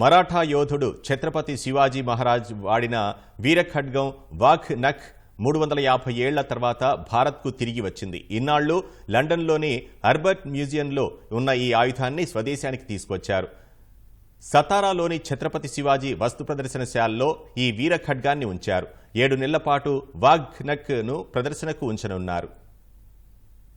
మరాఠా యోధుడు ఛత్రపతి శివాజీ మహారాజ్ వాడిన వీరఖడ్గం వాఘ్ నఖ్ మూడు వందల యాభై ఏళ్ళ తర్వాత భారత్కు తిరిగి వచ్చింది. ఇన్నాళ్ళు లండన్లోని అర్బర్ట్ మ్యూజియంలో ఉన్న ఈ ఆయుధాన్ని స్వదేశానికి తీసుకొచ్చారు. సతారాలోని ఛత్రపతి శివాజీ వస్తు ప్రదర్శనశాలలో ఈ వీర ఖడ్గాన్ని ఉంచారు. ఏడు నెలల పాటు వాఘ్నక్ను ప్రదర్శనకు ఉంచనున్నారు.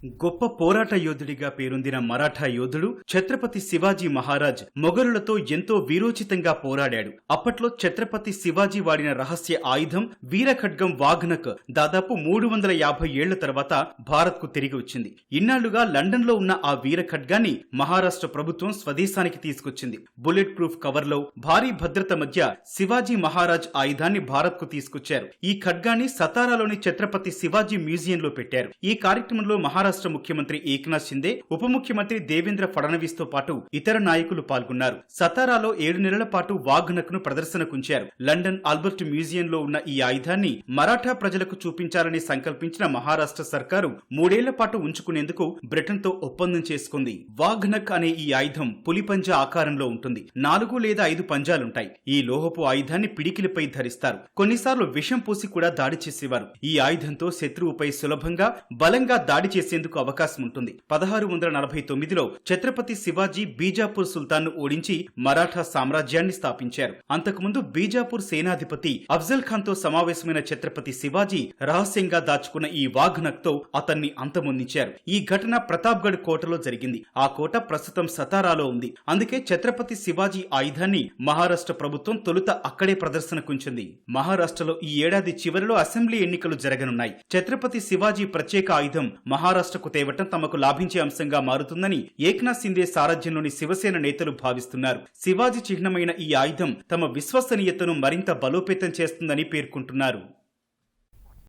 గొప్ప పోరాట యోధుడిగా పేరొందిన మరాఠా యోధుడు ఛత్రపతి శివాజీ మహారాజ్ మొఘలులతో ఎంతో వీరోచితంగా పోరాడాడు. అప్పట్లో ఛత్రపతి శివాజీ వాడిన రహస్య ఆయుధం వీరఖడ్గం వాఘ్నక్ దాదాపు మూడు వందల యాభై ఏళ్ళ తర్వాత భారత్కు తిరిగి వచ్చింది. ఇన్నాళ్ళుగా లండన్లో ఉన్న ఆ వీరఖడ్గాన్ని మహారాష్ట్ర ప్రభుత్వం స్వదేశానికి తీసుకొచ్చింది. బుల్లెట్ ప్రూఫ్ కవర్లో భారీ భద్రత మధ్య శివాజీ మహారాజ్ ఆయుధాన్ని భారత్కు తీసుకొచ్చారు. ఈ ఖడ్గాన్ని సతారాలోని ఛత్రపతి శివాజీ మ్యూజియంలో పెట్టారు. ఈ కార్యక్రమంలో మహారాష్ట్ర ముఖ్యమంత్రి ఏక్నాథ్ షిందే ఉప ముఖ్యమంత్రి దేవేంద్ర ఫడణవీస్తో పాటు ఇతర నాయకులు పాల్గొన్నారు. సతారాలో ఏడు నెలల పాటు వాఘ్నక్ను ప్రదర్శనకుంచారు. లండన్ ఆల్బర్ట్ మ్యూజియంలో ఉన్న ఈ ఆయుధాన్ని మరాఠా ప్రజలకు చూపించాలని సంకల్పించిన మహారాష్ట్ర సర్కారు మూడేళ్ళ పాటు ఉంచుకునేందుకు బ్రిటన్తో ఒప్పందం చేసుకుంది. వాఘ్నక్ అనే ఈ ఆయుధం పులిపంజా ఆకారంలో ఉంటుంది. నాలుగు లేదా ఐదు పంజాలుంటాయి. ఈ లోహపు ఆయుధాన్ని పిడికిలిపై ధరిస్తారు. కొన్నిసార్లు విషం పూసి కూడా దాడి చేసేవారు. ఈ ఆయుధంతో శత్రువుపై సులభంగా బలంగా దాడి చేసే చేసేందుకు అవకాశం ఉంటుంది. పదహారు వందల నలభై తొమ్మిదిలో ఛత్రపతి శివాజీ బీజాపూర్ సుల్తాన్ను ఓడించి మరాఠా సామ్రాజ్యాన్ని స్థాపించారు. అంతకుముందు బీజాపూర్ సేనాధిపతి అఫ్జల్ ఖాన్తో సమావేశమైన ఛత్రపతి శివాజీ రహస్యంగా దాచుకున్న ఈ వాఘ్నక్తో అతన్ని అంతమొందించారు. ఈ ఘటన ప్రతాప్గఢ్ కోటలో జరిగింది. ఆ కోట ప్రస్తుతం సతారాలో ఉంది. అందుకే ఛత్రపతి శివాజీ ఆయుధాన్ని మహారాష్ట్ర ప్రభుత్వం తొలుత అక్కడే ప్రదర్శనకుంచింది. మహారాష్ట్రలో ఈ ఏడాది చివరిలో అసెంబ్లీ ఎన్నికలు జరగనున్నాయి. ఛత్రపతి శివాజీ ప్రత్యేక ఆయుధం మహారాష్ట్రకు తేవటం తమకు లాభించే అంశంగా మారుతుందని ఏక్నాథ్ సిందే సారథ్యంలోని శివసేన నేతలు భావిస్తున్నారు. శివాజీ చిహ్నమైన ఈ ఆయుధం తమ విశ్వసనీయతను మరింత బలోపేతం చేస్తుందని పేర్కొంటున్నారు.